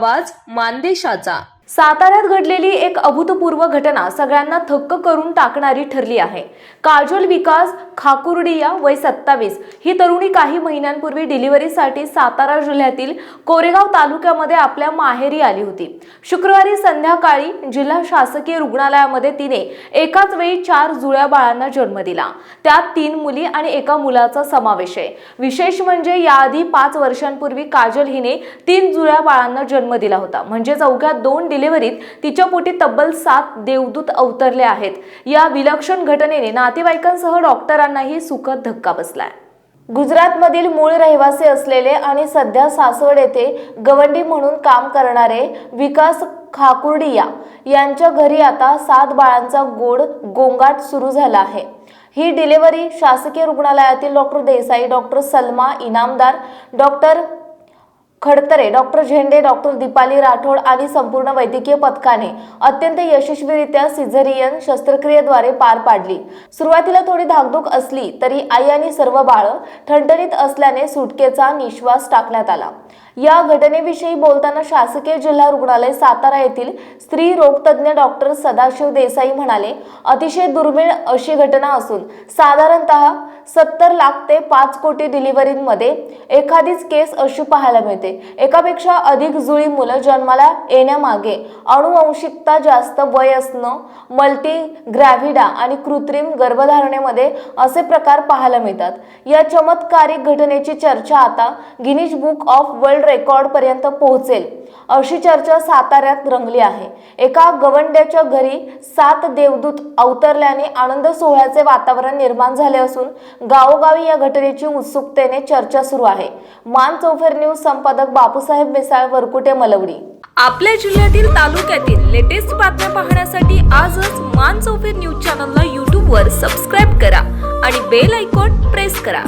आवाज मानदेशाचा. साताऱ्यात घडलेली एक अभूतपूर्व घटना सगळ्यांना थक्क करून टाकणारी ठरली आहे. काजोल विकास खाकुर्डिया वय सत्तावीस. ही तरुणी काही महिन्यांपूर्वी डिलिव्हरीसाठी सातारा जिल्ह्यातील कोरेगाव तालुक्यामध्ये आपल्या माहेरी आली होती. शुक्रवारी संध्याकाळी जिल्हा शासकीय रुग्णालयामध्ये तिने एकाच वेळी चार जुळ्या बाळांना जन्म दिला. त्यात तीन मुली आणि एका मुलाचा समावेश आहे. विशेष म्हणजे याआधी पाच वर्षांपूर्वी काजल हिने तीन जुळ्या बाळांना जन्म दिला होता. म्हणजेच अवघ्या दोन डिलिव्हरीत तिच्या पोटी तब्बल सात देवदूत अवतरले आहेत. या विलक्षण घटनेने नातेवाईकांसह डॉक्टरांनाही सुखद धक्का बसलाय. गुजरातमधील मूळ रहिवासी असलेले आणि सध्या सासवड येथे गवंडी म्हणून काम करणारे विकास खाकुर्डिया यांच्या घरी आता सात बाळांचा गोड गोंगाट सुरू झाला आहे. ही डिलिव्हरी शासकीय रुग्णालयातील doctor Desai doctor Salma Inamdar doctor Khadtare doctor Zende doctor Deepali Rathod आणि संपूर्ण वैद्यकीय पथकाने अत्यंत यशस्वीरित्या सिझरियन शस्त्रक्रियेद्वारे पार पाडली. सुरुवातीला थोडी धाकधूक असली तरी आई आणि सर्व बाळं ठणठणीत असल्याने सुटकेचा निश्वास टाकण्यात आला. या घटनेविषयी बोलताना शासकीय जिल्हा रुग्णालय सातारा येथील स्त्री रोगतज्ञ डॉक्टर सदाशिव देसाई म्हणाले अतिशय दुर्मिळ अशी घटना असून साधारणतः सत्तर लाख ते पाच कोटी डिलिव्हरीमध्ये एखादीच केस अशी पाहायला मिळते. एकापेक्षा अधिक जुळी मुलं जन्माला येण्यामागे अणुवंशिकता जास्त वय असणं मल्टी ग्रॅव्हिडा आणि कृत्रिम गर्भधारणेमध्ये असे प्रकार पाहायला मिळतात. या चमत्कारिक घटनेची चर्चा आता Guinness book of world record पर्यंत पोहोचेल. अशी चर्चा साताऱ्यात रंगली आहे. एका गवंड्याच्या घरी सात देवदूत अवतरल्याने आनंद सोहळ्याचे वातावरण निर्माण झाले असून गावोगावी या घटनेची उत्सुकतेने चर्चा सुरू आहे. मान चौफेर न्यूज संपादक बापूसाहेब मिसाळ वरकुटे मलवडी. आपल्या जिल्ह्यातील तालुक्यातील लेटेस्ट बातम्या पाहण्यासाठी आजच मान चौफेर न्यूज चॅनलला यूट्यूबवर सबस्क्राईब करा आणि बेल आयकॉन प्रेस करा.